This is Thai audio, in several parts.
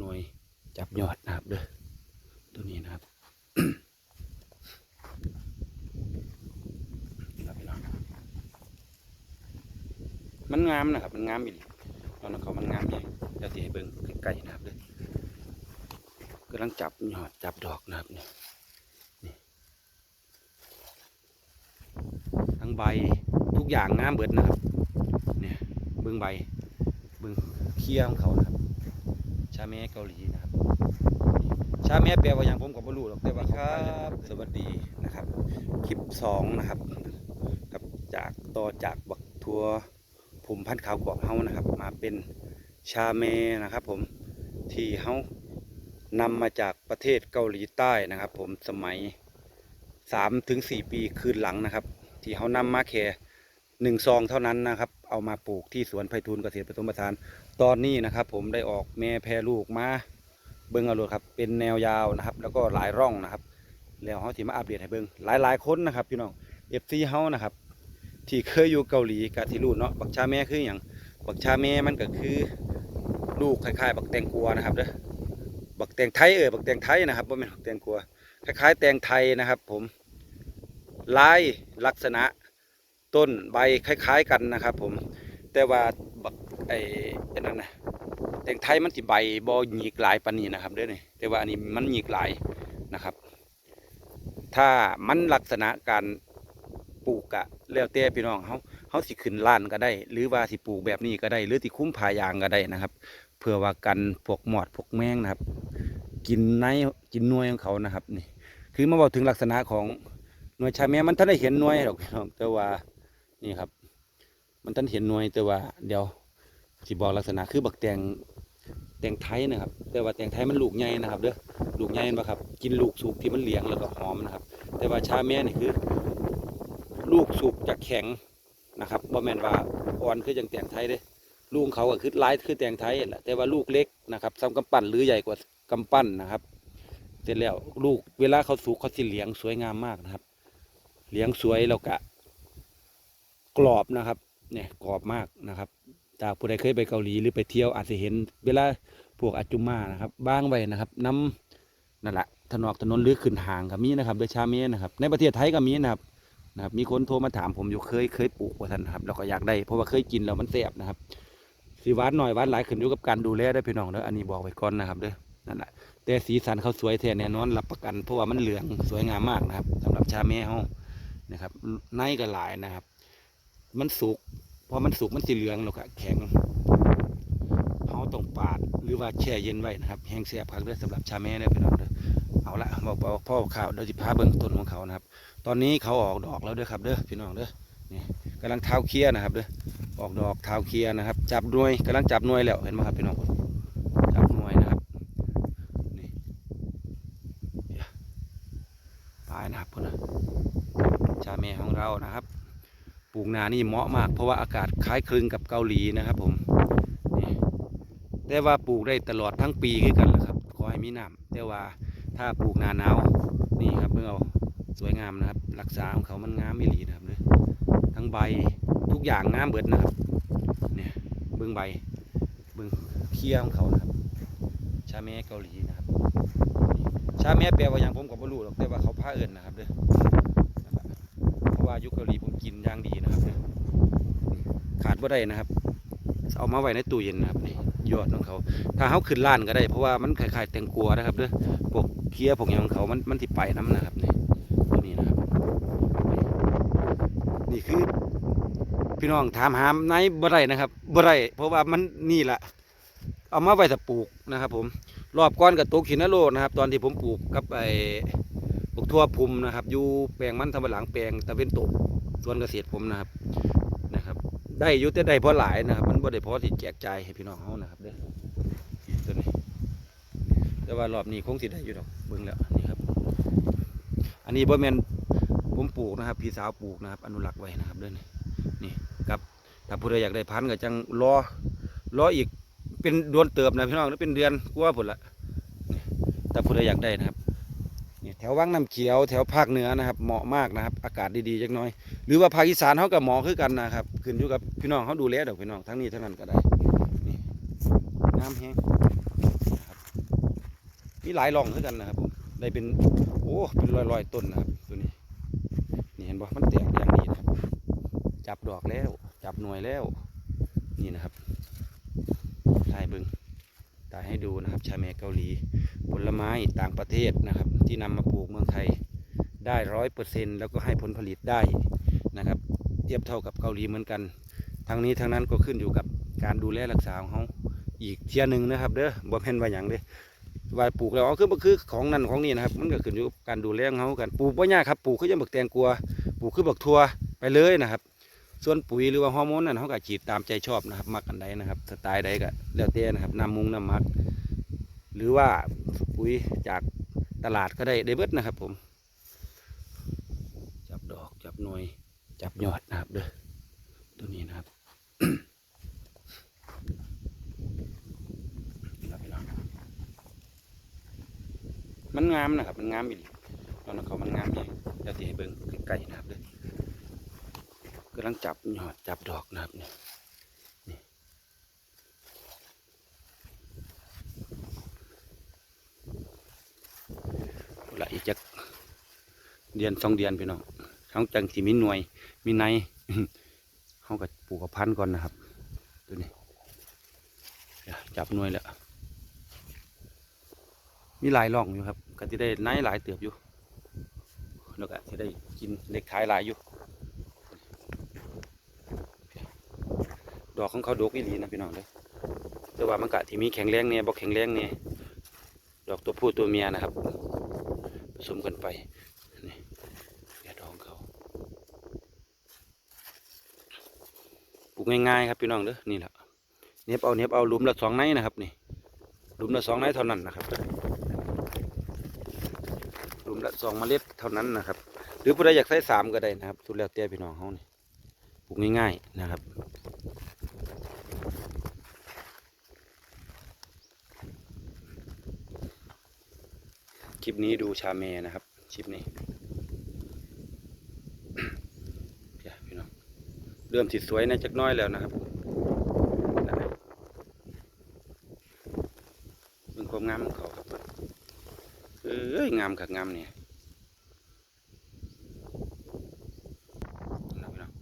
หน่วยจับยอดนะครับเด้อตัวนี้นะครับมันงามนะครับมันงามอีหลีตอนนั้นเขามันงามเองเดี๋ยวสิให้เบิ่งใกล้ๆนะครับเด้อกำลังจับยอดจับดอกนะครับนี่นี่ทั้งใบทุกอย่างงามเบิดนะครับเนี่ยเบิ่งใบเบิ่งเคี้ยวของเขาาเม่เกาหลีนะครับชาเม่แปลว่าอย่างผมก็บ่รู้หรอกแต่ว่าครับ สวัสดีนะครับ คลิปสองนะครับกับจากต่อจากบักทัวผมพันธุ์ขาวกวางเฮานะครับ มาเป็นชาเม่นะครับ ผมที่เฮานำมาจากประเทศเกาหลีใต้นะครับ ผมสมัย3ถึง4ปีคืนหลังนะครับ ที่เฮานำมาแค่หนึ่งซองเท่านั้นนะครับ เอามาปลูกที่สวนไผ่ทูลเกษตรผสมผสาน ตอนนี้นะครับ ผมได้ออกแม่แพรลูกมาเบิ้งเอาเลยครับ เป็นแนวยาวนะครับ แล้วก็หลายร่องนะครับ แล้วเขาสิมาอัปเดตให้เบิ่งหลายๆคนนะครับพี่น้องเอฟซีเฮานะครับ ที่เคยอยู่เกาหลีกะที่รู้เนาะบักชาแม่คืออย่างบักชาแม่มันก็คือลูกคล้ายๆ บักแตงกัวนะครับเด้อบักแตงไทยเออบักแตงไทยนะครับว่าเป็นบักแตงกัวคล้ายๆ แตงไทยนะครับ ผมลายลักษณะ ต้นใบคล้ายๆกันนะครับ ผม แต่ว่าบักไอ้นั่นนะแตงไทยมันสิใบบ่หยีกหลายปานนี้นะครับเด้อนี่แต่ว่าอันนี้มันหยีกหลายนะครับ ถ้ามันลักษณะการปลูกกะแล้วแต่พี่น้องเขาเขาสิขึ้นล้านก็ได้ หรือว่าสิปลูกแบบนี้ก็ได้ หรือที่คุ้มผายางก็ได้นะครับ เพื่อว่ากันพวกหมอดพวกแมงนะครับ กินในกินนวยของเขานะครับนี่ คือมาบอกถึงลักษณะของหน่วยชาแม่มันท่านได้เห็นหน่วยหรอกพี่น้องแต่ว่า นี่ครับ มันท่านเห็นหน่วยแต่ว่าเดี๋ยวสิบอกลักษณะคือบักแตงแตงไทยนะครับ แต่ว่าแตงไทยมันลูกใหญ่นะครับเด้อลูกใหญ่ปะครับ กินลูกสุกที่มันเหลียงแล้วก็หอมนะครับ แต่ว่าชาแม่นี่คือ ลูกสุกจะแข็งนะครับบ่แม่นว่าอ่อนคือจังแตงไทยเด้ลูกเขาก็คือหลายคือแตงไทยแหละแต่ว่าลูกเล็กนะครับซ้ำกำปั้นหรือใหญ่กว่ากำปั้นนะครับ เสร็จแล้วลูกเวลาเขาสุกเขาสิเหลียงสวยงามมากนะครับ เหลียงสวยแล้วก็ กรอบนะครับเนี่ยกรอบมากนะครับ จากผู้ใดเคยไปเกาหลีหรือไปเที่ยวอาจจะเห็น เวลาพวกอาจุมานะครับบ้างไว้นะครับน้ำนั่นแหละถนนถนนหรือขึ้นห่างก็มีนะครับ โดยชาเมนะครับในประเทศไทยก็มีนะครับนะครับ มีคนโทรมาถามผมอยู่เคยเคยปลูกว่าท่านนะครับแล้วก็อยากได้เพราะว่าเคยกินแล้วมันแซ่บนะครับสีหวานหน่อยหวานหลายขึ้นอยู่กับการดูแลได้พี่น้องเด้ออันนี้บอกไว้ก่อนนะครับเด้อนั่นแหละแต่สีสันเขาสวยแท้แน่นอนรับประกันเพราะว่ามันเหลืองสวยงามมากนะครับสำหรับชาเม่เฮานะครับในก็หลายนะครับ มันสุกพอมันสุกมันสีเหลืองแล้วก็แข็งเฮาต้องปาดหรือว่าแช่เย็นไว้นะครับ แห้งเสียบครับเด้อสำหรับชาเม่เด้อพี่น้องเด้อเอาละบอกบอกพ่อข่าวเดี๋ยวสิพาเบิ่งต้นของเขานะครับ ตอนนี้เขาออกดอกแล้วเด้อครับเด้อพี่น้องเด้อนี่กำลังเท้าเคลียนะครับเด้อออกดอกเท้าเคลียนะครับ จับหน่วยกำลังจับหน่วยแล้วเห็นไหมครับพี่น้องจับหน่วยนะครับนี่ปลายนะครับพุ่นนะชาเมของเรานะครับ ปลูกนานี่เหมาะมาก เพราะว่าอากาศคล้ายคลึงกับเกาหลีนะครับผมแต่ว่าปลูกได้ตลอดทั้งปีคือกันแหละครับขอให้มีน้ำแต่ว่าถ้าปลูกนาหนาวนี่ครับเพื่อเอาสวยงามนะครับ รักษาของเขามันงามไม่หลีนะครับเลยทั้งใบทุกอย่างงามเบิดนะครับเนี่ยเบื้องใบเบื้องเคี้ยวของเขานะครับ ชาเมเกาหลีนะครับ ชาเมแปลว่าอย่างผมก็บ่รู้หรอกแต่ว่าเขาพาเอิญนะครับเด้อนั่นล่ะเพราะ ว่ายุคเกาหลีผมกินอย่างดีนะครับขาดบ่าได้นะครับ เอามาไว้ในตู้เย็นนะครับนี่ยอดของเขา ถ้าเขาขึ้นล้านก็ได้ เพราะว่ามันคล้ายๆแตงกัวนะครับเด้อพวกเคี้ยวพวกอย่างของเขามันมันสิไปน้ำนะครับนี่ตัวนี้นะครับ นี่คือ พี่น้องถามหามไหนบ่ได้นะครับบ่ได้เพราะว่ามันนี่แหละเอามาไว้ถ้าปลูกนะครับ ผม รอบก้อนกับตกหินนโลนะครับ ตอนที่ผมปลูกกับไอ ปลูกทั่วภูมินะครับ อยู่แปลงมันทำหลังแปลงตะเวนตกสวนเกษตรผมนะครับนะครับ ได้อยุติได้เพราะหลายนะครับ มันบ่ได้เพราะที่แจกจ่ายให้พี่น้องเขานะครับเด้อตัวนี้ แต่ว่ารอบนี้คงสิได้อยู่ดอกเบิ่งแล้วนี่ครับ อันนี้บ่แมนผมปลูกนะครับ พี่สาวปลูกนะครับ อนุรักษ์ไว้นะครับเด้อนี่นี่ครับถ้าผู้ใดอยากได้พันธุ์ก็จังรอรออีกเป็นดือนเติบนะพี่น้องหรือเป็นเดือนกว่าผลละนี่ถ้าผู้ใดอยากได้นะครับ แถววังน้ำเขียวแถวภาคเหนือนะครับ เหมาะมากนะครับ อากาศดีๆจักน้อย หรือว่าภาคอีสานเขากับหมอคือกันนะครับขึ้นอยู่กับพี่น้องเขาดูแลดอกพี่น้องทั้งนี้ทั้งนั้นก็ได้นี่น้ำแห้งมีหลายร่องคือกันนะครับผมได้เป็นโอ้เป็นร้อยๆต้นนะครับตัวนี้นี่เห็นบ่มันแตกอย่างนี้นะครับ จับดอกแล้ว จับหน่วยแล้ว นี่นะครับถ่ายเบิงถ่ายให้ดูนะครับชาเมเกาหลี ผลไม้ต่างประเทศนะครับ ที่นำมาปลูกเมืองไทยได้ร้อยเปอร์เซ็นแล้วก็ให้ผลผลิตได้นะครับ เทียบเท่ากับเกาหลีเหมือนกัน ทั้งนี้ทั้งนั้นก็ขึ้นอยู่กับการดูแลรักษาของเขาอีกเทียหนึ่งนะครับเด้อบ่แม่นว่าอย่างเด้ว่าปลูกแล้วเอคือบ่คือของนั่นของนี่นะครับ มันก็ขึ้นอยู่กับการดูแลของเขากันปลูกบ่ยากครับปลูกคือยังบักแตงกัวปลูกคือบักทั่วไปเลยนะครับ ส่วนปุ๋ยหรือว่าฮอร์โมนนั่นเขาก็ฉีดตามใจชอบนะครับมักอันใดนะครับสไตล์ใดก็แล้วแต่นะครับน้ำมุงน้ำมัก หรือว่าปุ๋ยจากตลาดก็ได้ได้เบิดนะครับ ผม จับดอกจับหน่วย จับยอดนะครับเด้อตัวนี้นะครับมันงามนะครับ มันงามอีหลีตอนนั้นเขามันงามเองเดี๋ยวที่ให้เบิ่งใกล้ๆนะครับเด้อกำลังจับยอดจับดอกนะครับนี่นี่ อีกจักเดือนสองเดือนพี่น้องเขาจังสิมีหน่วย มีในเขาก็ปลูกกับพันธุ์ก่อนนะครับตัวนี้จับหน่วยแล้วมีหลายร่องอยู่ครับก็จะได้ไนหลายเติบอยู่แล้วก็จะได้กินเล็กท้ายหลายอยู่ ดอกของเขาดกอีหลีนะพี่น้องเลยแต่ว่ามันกะที่มีแข็งแรงเนี่ยบอกแข็งแรงเนี่ยดอกตัวผู้ตัวเมียนะครับ สมกันไปนี่เดี๋ยวดอกของเขาปลูกง่ายๆครับพี่น้องเด้อนี่แหละเน็บเอาเน็บเอาหลุมละสองไนนะครับนี่หลุมละสองไนเท่านั้นนะครับหลุมละสองเมล็ดเท่านั้นนะครับ หรือผู้ใดอยากใส่สามก็ได้นะครับสุดแล้วแต่พี่น้องเขานี่ปลูกง่ายๆนะครับ คลิปนี้ดูชาเมนะครับคลิปนี้เดี๋ยวพี่น้องเริ่มสิสวยในจักน้อยแล้วนะครับเป็นความงามของเขาครับเอ้ยงามกับงามเนี่ยนะพี่น้อง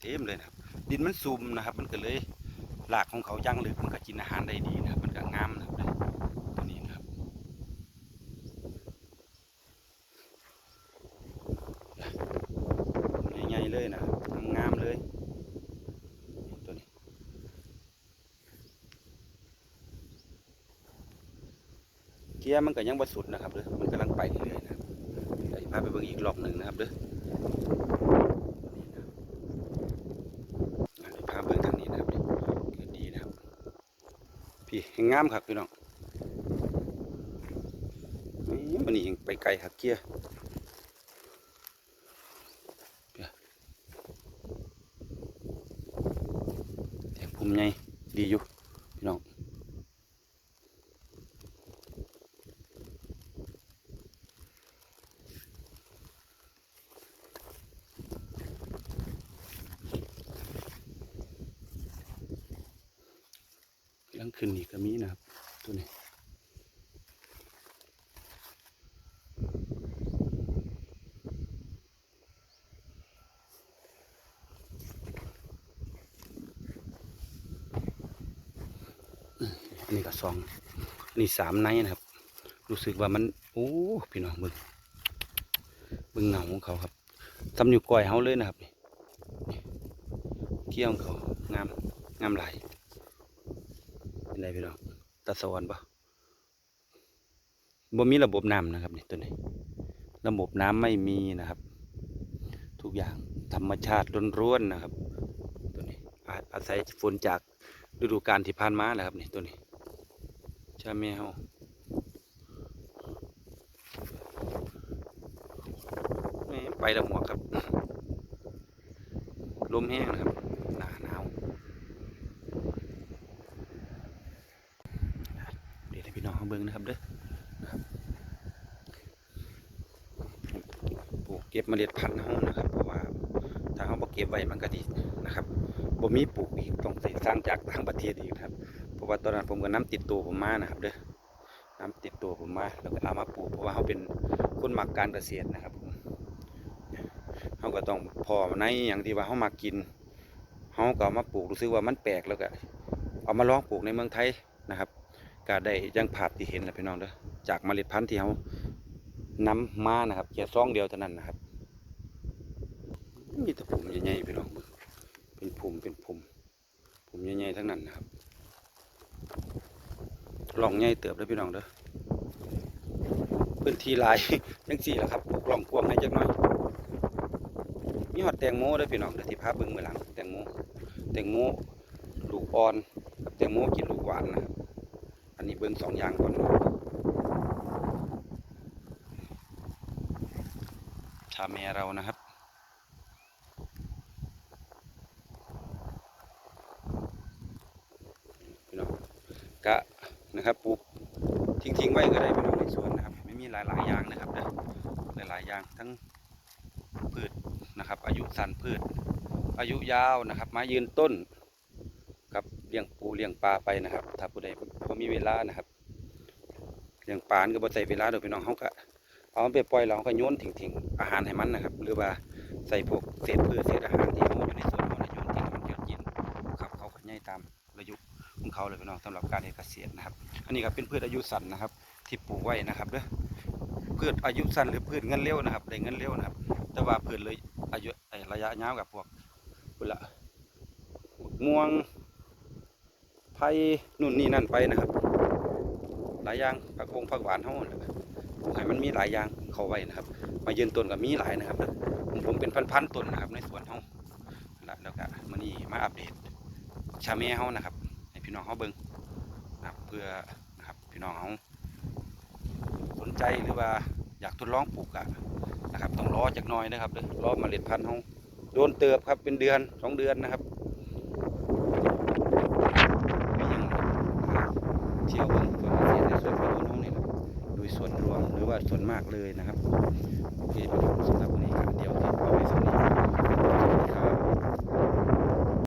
เต็มเลยนะครับ ดินมันซุ่มนะครับ มันก็เลยรากของเขาย่างลึกมันก็กินอาหารได้ดีนะครับ มันก็งามนะครับตัวนี้นะครับ ใหญ่ๆ เลยนะครับงามเลยตัวนี้เกียร์มันก็ยังบ่สุดนะครับเด้อมันกำลังไปเรื่อยๆนะครับเดี๋ยวพาไปเบิ่งอีกรอบหนึ่งนะครับเด้อพาเบิ่งทางนี้นะครับนี่ก็ดีนะครับพี่งามครับพี่น้องนี่มันนี่ยังไปไกลครับเกียร์ แตงพุ่ม ใหญ่ดีอยู่พี่น้องกำลังขึ้นนี่ก็มีนะครับตัวนี้ นนี้ก็สองนนี้สามไนนะครับ รู้สึกว่ามันโอ้พี่น้องเบิ่งเบิ่งเงาของเขาครับทำอยู่ก้อยเฮาเลยนะครับนี่นี่เกี้ยวของเขางามงามหลายเป็นไรพี่น้องตาสวรรค์ปะบ่มีระบบน้ำนะครับนี่ตัวนี้ระบบน้ำไม่มีนะครับ ทุกอย่างธรรมชาติล้วนๆนะครับ ตัวนี้อาอาศัยฝนจากฤดูกาลที่ผ่านมาแหละครับนี่ตัวนี้ ชาแมวแหม่ไปละหมวกครับ ลมแห้งนะครับ หนาหนาวเดี๋ยวให้พี่น้องเขาเบิ่งนะครับเด้อปลูกเก็บเมล็ดพันธุ์เขานะครับ เพราะว่าถ้าเขาบ่เก็บไว้มันก็ดีนะครับบ่มีปลูกอีกต้องใส่สร้างจากต่างประเทศอีก รับเพราะว่าตอนนั้นผมก็น้ำติดตัวผมมานะครับเด้อน้ำติดตัวผมมาแล้วก็เอามาปลูกเพราะว่าเขาเป็นคนหมักการเกษตรนะครับผมเขาก็ต้องพอในอย่างที่ว่าเขามากินเขาก็เอามาปลูกรู้สึกว่ามันแปลกแล้วก็เอามาลองปลูกในเมืองไทยนะครับก็ได้ยังภาพที่เห็นแหละพี่น้องเด้อจากเมล็ดพันธุ์ที่เขานำมานะครับแค่ซองเดียวเท่านั้นนะครับ มีแต่ผมใหญ่ๆพี่น้องเบิ่งเป็นผมเป็นผมผมใหญ่ๆทั้งนั้นนะครับ ล่องใหญ่เติบเด้พี่น้องเด้อพื้นที่ลายจังสี่แหละครับปลูกลองกวางให้จักหน่อยมีหอดแตงโมเด้พี่น้องเดี๋ยวที่พาเบิ่งมื้อหลังแตงโมแตงโมลูกอ่อนกับแตงโมกินลูกหวานนะครับอันนี้เบิ่งสองอย่างก่อนชาแม่เรานะครับพี่น้องกะ นะครับปลูกทิ้งๆไว้ก็ได้พี่น้องในสวนนะครับไม่มีหลายๆอย่างนะครับนะหลายๆอย่างทั้งพืชนะครับ อายุสั้นพืช อายุยาวนะครับไมายืนต้นกับเลี้ยงปูเลี้ยงปลาไปนะครับ ถ้าผู้ใดพอมีเวลานะครับเลี้ยงปลาก็บ่ใส่เวลาเดี๋ยวพี่น้องเขาก็เอาไปปล่อยเราก็โยนทิ้งๆอาหารให้มันนะครับ หรือว่าใส่พวกเศษพืชเศษอาหารที่ ของเขาเลยพี่น้องสำหรับการเกษตรนะครับ อันนี้ก็เป็นพืชอายุสั้นนะครับ ที่ปลูกไว้นะครับเด้อพืชอายุสั้นหรือพืชเงินเร็วนะครับได้เงินเร็วนะครับ แต่ว่าพืชเลยอายุระยะยาวกับพวกพุ่นละม่วงไผ่นู่นนี่นั่นไปนะครับ หลายอย่างผักวงผักหวานเท่านั้นปลูกให้มันมีหลายอย่างเขาไว้นะครับ มายืนต้นกับมีหลายนะครับผมเป็นพันๆต้นนะครับในสวนเฮาแล้วแล้วก็มื้อนี้มาอัปเดตชาเม่เฮานะครับ พี่น้องเขาเบิ่งนะครับเพื่อนะครับพี่น้องเขาสนใจหรือว่าอยากทดลองปลูกอะนะครับต้องรอจักน่อยนะครับเด้อรอเมล็ดพันธุ์เขาโดนเติบครับเป็นเดือนสองเดือนนะครับก็ยังเที่ยวเบิงส่วนเกษตรในส่วนของเขาเนี่ยนะโดยส่วนรวมหรือว่าส่วนมากเลยนะครับโอเคครับสำหรับวันนี้ครับเดี๋ยวที่เอาไว้สำนี้